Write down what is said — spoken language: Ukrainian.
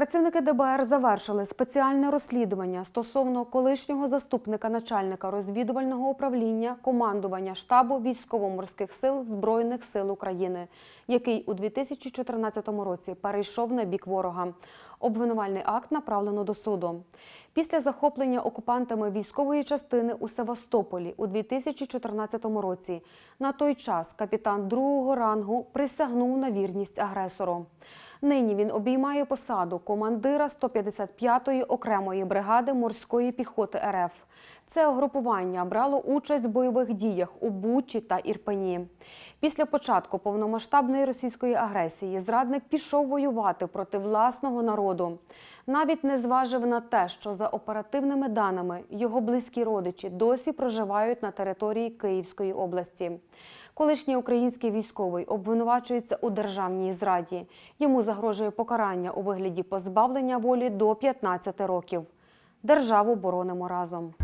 Працівники ДБР завершили спеціальне розслідування стосовно колишнього заступника начальника розвідувального управління командування штабу військово-морських сил Збройних сил України, який у 2014 році перейшов на бік ворога. Обвинувальний акт направлено до суду. Після захоплення окупантами військової частини у Севастополі у 2014 році на той час капітан другого рангу присягнув на вірність агресору. Нині він обіймає посаду командира 155-ї окремої бригади морської піхоти РФ. Це угрупування брало участь в бойових діях у Бучі та Ірпені. Після початку повномасштабної російської агресії зрадник пішов воювати проти власного народу. Навіть не зважив на те, що за оперативними даними його близькі родичі досі проживають на території Київської області. Колишній український військовий обвинувачується у державній зраді. Йому загрожує покарання у вигляді позбавлення волі до 15 років. Державу боронимо разом.